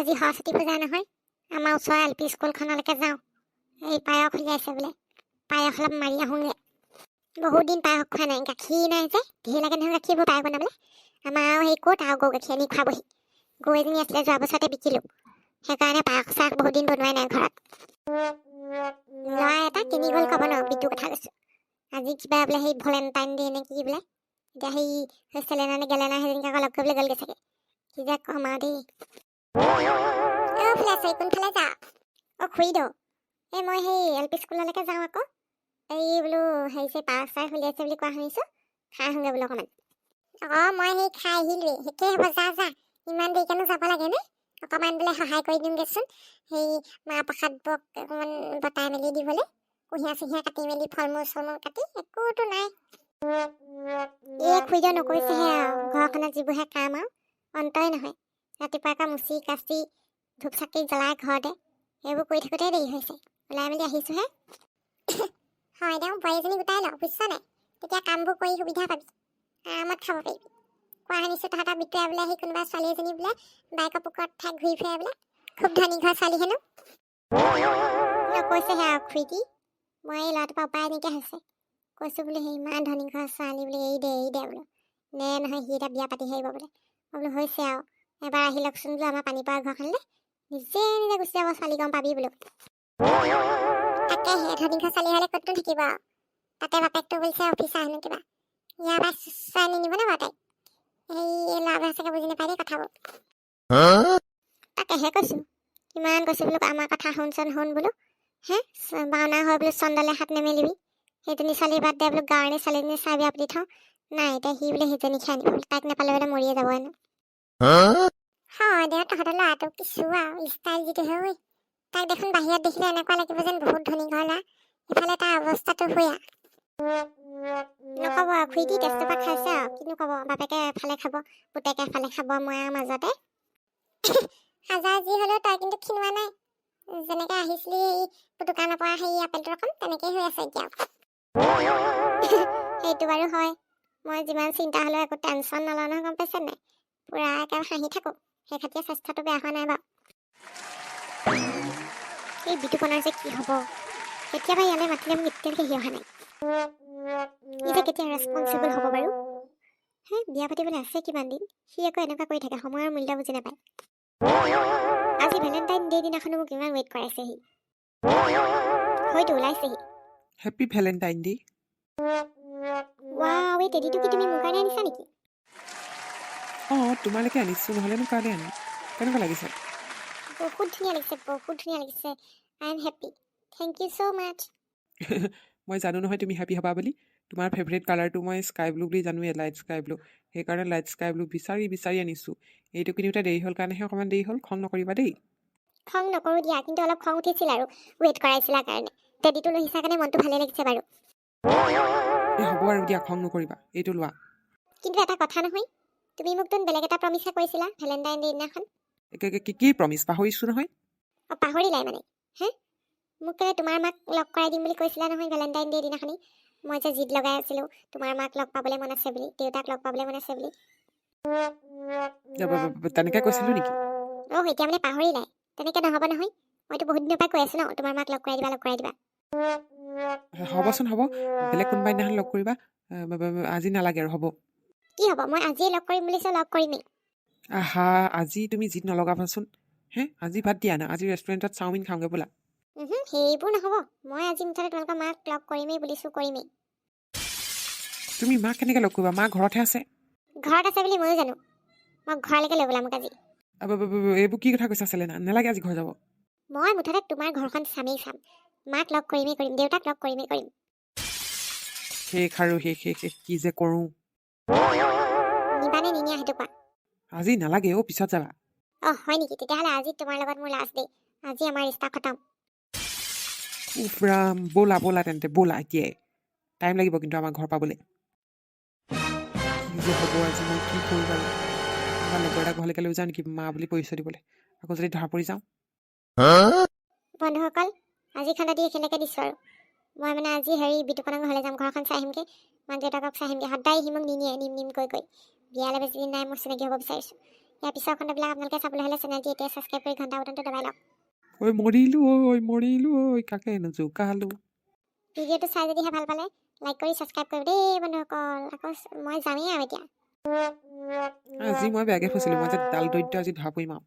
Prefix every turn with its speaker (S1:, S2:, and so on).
S1: আজি সৰস্বতী পূজা নহয় আমাৰ ওচৰৰ এল পি স্কুলখনলৈকে যাওঁ। এই পায়স উলিয়াইছে বোলে পায়স অলপ মাৰি আহোঁগৈ। বহুত দিন পায়স খোৱা নাই গাখীৰ নাই যে ধেৰ লাগে নহয় গাখীৰবোৰ পায়স বনাবলৈ। আমাৰ আৰু সেই ক'ত আৰু গৰু গাখীৰ আনি খুৱাবহি। গৰু এজনী আছিলে যোৱা বছৰতে বিকিলোঁ। সেইকাৰণে পায়স চায়স বহুত দিন বনোৱাই নাই ঘৰত। ল'ৰা এটা কিনি গ'ল ক'ব ন বিটু কথা কৈছোঁ। আজি কিবা বোলে সেই ভলেণ্টাইন ডে নে কি বোলে এতিয়া সেই চেলেনা নে গেলেনা সেইজনীক আকৌ লগ কৰিবলৈ গ'লগৈ চাগে। কি যে ক'ম আৰু দেই। অ' ফুলাচৰি কোনফালে যা। অ' খুৰী দৌ এই মই সেই এল পি স্কুললৈকে যাওঁ আকৌ। এই বোলো হেৰি চেৰি পাৰ্ক চাৰ্ক উলিয়াইছে বুলি কোৱা শুনিছোঁ খাই আহোঁগৈ বোলো অকণমান। অঁ মই সেই খাই আহিলোৱেই। সেইটোৱে হ'ব যা যা। ইমান দেৰিকেনো যাব লাগেনে অকণমান বোলে সহায় কৰি দিমগৈচোন সেই মাহ প্ৰসাদবোৰক অকণমান বটাই মেলি দিবলৈ। কুঁহিয়া চুহিয়া কাটি মেলি ফল মূল চল মূল কাটি একোতো নাই। এই খুৰীদেউ নকৰিছেহে আৰু। ঘৰখনত যিবোৰহে কাম আৰু অন্তই নহয়। ৰাতিপুৱা আকৌ মুচি কাচি ধূপ চাকি জ্বলাই ঘৰতে সেইবোৰ কৰি থাকোঁতে দেৰি হৈছে। ওলাই মেলি আহিছোঁহে। হয় দে বোৱাৰীজনী গোটাই ল বুজিছ নাই? তেতিয়া কামবোৰ কৰি সুবিধা পাবি। আৰামত খাব পাৰিবি। কোৱা শুনিছোঁ তহঁতৰ বিটুৱে বোলে সেই কোনোবা ছোৱালী এজনী বোলে বাইকৰ পুকৰত ঠাই ঘূৰি ফুৰে বোলে। খুব ধনী ঘৰ ছোৱালী হেনো। নকৈছেহে আৰু খুৰীটি মই এই ল'ৰাটোৰ পৰা উপায় নাইকিয়া হৈছে। কৈছোঁ বোলে সেই ইমান ধনী ঘৰ ছোৱালী বোলে এৰি দে এৰি দে বোলো। নে নহয় সি এতিয়া বিয়া পাতিহে আহিব বোলে। মই বোলো হৈছে আৰু। এবাৰ আহি লওকচোন বোলো আমাৰ পানী পৰা ঘৰখনলৈ। নিজে নিজে গুচি যাব ছোৱালী গম পাবি বোলো। তাকে সেই ধনী ঘৰ ছোৱালী হ'লে ক'তনো থাকিব আৰু। তাতে বাপেকটো বুলিছে অফিচাৰ হেনো কিবা। ইয়াৰ পৰা চাই নিনিব ন বাৰু তাইক? সেই ল'ৰাবোৰে চাগে বুজি নাপায় দেই কথাবোৰ। তাকেহে কৈছোঁ কিমান কৈছোঁ বোলো আমাৰ কথা শুনচোন শুন বোলো। হে ভাওনা হয় বোলো চন্দালে হাত নেমেলিবি। সেইজনী ছোৱালী বাদ দে বোলো গাঁৱৰে ছোৱালীজনী চাই বিয়া পাতি থওঁ। নাই এতিয়া সি বোলে সেইজনীকে আনিব বোলে তাইক নাপালে বোলে মৰিয়ে যাব হেনো। হয় দে তহঁতৰ ল'ৰাটো কিছু আৰু ষ্টাইল যিটো হয় তাক দেখোন বাহিৰত দেখিলে এনেকুৱা লাগিব যেন বহুত ধনী ঘৰ ল'ৰা। ইফালে তাৰ অৱস্থাটো শুয়া নক'ব আৰু খুইটি তেজটো পৰা খাইছে আৰু? কিনো ক'ব বাপেকে এফালে খাব পুতেকে এফালে খাব মই আৰু মাজতে। হাজাৰ যি হ'লেও তই কিন্তু ক্ষীণোৱা নাই। যেনেকৈ আহিছিলি দোকানৰ পৰা সেই ৰকম তেনেকেই হৈ আছে এতিয়া সেইটো বাৰু হয়। মই যিমান চিন্তা হ'লেও একো টেনশ্যন নলওঁ নহয় গম পাইছে নাই? পূৰা একেবাৰে হাঁহি থাকোঁ। সেই খাতিয়ে স্বাস্থ্যটো বেয়া হোৱা নাই বাৰু। এই বিতুপনৰ যে কি হ'ব? কেতিয়াবা ইয়ালৈ মাতিলে মোক এতিয়ালৈকে সি অহা নাই। ই যে কেতিয়া ৰেচপনচিবল হ'ব বাৰু? হে বিয়া পাতিবলৈ আছে কিমান দিন? সি আকৌ এনেকুৱা কৰি থাকে সময়ৰ মূল্য বুজি নাপায়। আজি ভেলেণ্টাইন ডে দিনাখনো মোক ইমান ৱেইট কৰাইছেহি। হয়তো ওলাইছেহি।
S2: হেপী ভেলেণ্টাইন ডে
S1: ৱাও এই টেডিটো কি তুমি মোৰ কাৰণে আনিছা নেকি?
S2: অঁ তোমালৈকে আনিছোঁ নহ'লেনো কাৰণে আনিম কেনেকুৱা লাগিছে?
S1: বহুত ধুনীয়া লাগিছে বহুত ধুনীয়া লাগিছে। I am happy thank you so' much
S2: মই জানো নহয় তুমি হেপী হ'বা বুলি। তোমাৰ ফেভৰেট কালাৰটো মই স্কাই ব্লু বুলি জানোৱে লাইট স্কাই ব্লু সেইকাৰণে লাইট স্কাই ব্লু বিচাৰি বিচাৰি আনিছোঁ। এইটো কিনোতে দেৰি হ'ল কাৰণেহে অকণমান দেৰি হ'ল খং নকৰিবা দেই।
S1: খং নকৰোঁ দিয়া কিন্তু অলপ খং উঠিছিল আৰু। ৱেইট কৰাইছিলা কাৰণে। টেডিটো লৈ আহিছা কাৰণে মনটো ভালে লাগিছে বাৰু।
S2: হ'ব আৰু দিয়া খং নকৰিবা। এইটো লোৱা।
S1: কিন্তু এটা কথা নহয় তুমি মোক তোন বেলেগ এটা প্ৰমিছে কৰিছিলা ভেলেণ্টাইন ডে দিনাখন?
S2: কি কি প্ৰমিছ পাহৰিছোঁ নহয়।
S1: অঁ পাহৰিলাই মানে। হে? মোক কেলে তোমাৰ মাক লগ কৰাই দিম বুলি কৈছিলা নহয় ভেলেণ্টাইন ডে দিনাখনি। মই যে জিদ লগাই আছিলোঁ তোমাৰ মাক লগ পাবলৈ মন আছে বুলি দেউতাক লগ পাবলৈ মন আছে বুলি।
S2: তেনেকৈ কৈছিলোঁ নেকি?
S1: অঁ এতিয়া মানে পাহৰিলাই। তেনেকৈ নহ'ব নহয়। মইতো বহুত দিনৰ পৰা কৈ আছোঁ ন তোমাৰ মাক লগ কৰাই দিবা লগ কৰাই দিবা।
S2: হ'বচোন হ'ব। বেলেগ কোনোবা দিনাখন লগ কৰিবা। আজি নালাগে আৰু হ'ব।
S1: কি হ'ব? মই আজিয়ে লগ কৰিম বুলিছোঁ লগ কৰিমেই।
S2: আহা আজি তুমি জিদ নলগাবাচোন। হে আজি বাদ দিয়া না? আজি ৰেষ্টুৰেণ্টত চাওমিন খাওঁগৈ ব'লা।
S1: সেইবোৰ নহ'ব। মই আজি মুঠতে তোমালোকৰ মাক লগ কৰিমেই বুলিছোঁ কৰিমেই।
S2: তুমি মাক কেনেকৈ লগ কৰিবা? মা ঘৰতহে আছে?
S1: ঘৰত আছে বুলি ময়ো জানো। মই ঘৰলৈকে লৈ গ'লা মোক আজি।
S2: এইবোৰ কি কথা কৈছা চেলেনা? নালাগে আজি ঘৰ যাব।
S1: মই মুঠতে তোমাৰ ঘৰখন চামেই চাম। মাক লগ কৰিমেই কৰিম দেউতাক লগ কৰিমেই কৰিম।
S2: শেষ আৰু শেষ শেষ শেষ। কি যে কৰোঁ।
S1: নিবানে নিনিয়া সেইটো কোৱা।
S2: আজি নালাগে অ' পিছত যাবা।
S1: অঁ হয় নেকি? তেতিয়াহ'লে আজি তোমাৰ লগত মোৰ লাষ্ট ডে আজি আমাৰ ৰিষ্টা খতম।
S2: উফ ৰাম ব'লা ব'লা তেন্তে ব'লা এতিয়াই। টাইম লাগিব কিন্তু আমাৰ ঘৰ পাবলৈ। কি যে হ'ব আজি মই কি কৰোঁ বাৰু আমাৰ লগৰ এটা ঘৰলৈকে লৈ যাওঁ নেকি মা বুলি পৰিচয় দিবলৈ? আকৌ যদি ধৰা পৰি যাওঁ।
S1: বন্ধুসকল আজি খানা দি এইখিনিলৈকে দিছোঁ আৰু। মই মানে আজি হেৰি বিতুপনৰ ঘৰলৈ যাম ঘৰখন চাই আহিমগৈ। মাক দেউতাকক চাই আহিমগৈ। সদায় সি মোক নিনিয়ে নিম নিম কৈ কৈ বিয়ালৈ বেছি দিন নাই মোৰ চিনাকি হ'ব বিচাৰিছোঁ। ইয়াৰ পিছৰ খণ্ডবিলাক আপোনালোকে চাবলৈ হ'লে চেনেলটি এতিয়া ছাবস্ক্ৰাইব কৰি ঘণ্টা বটনটো দবাই লওক।
S2: ঐ মৰিলো ঐ মৰিলো ঐ কাকে জোকালো
S1: ভিডিঅ'টো চাই যদিহে ভাল পালে লাইক কৰি ছাবস্ক্ৰাইব কৰিব দেই বন্ধুসকল। আকৌ মই যামেই আৰু এতিয়া।
S2: আজি মই বেয়াকে ফচিলোঁ মই যে ডাল দৰিদ্ৰ আজি ধৰা পৰিম আৰু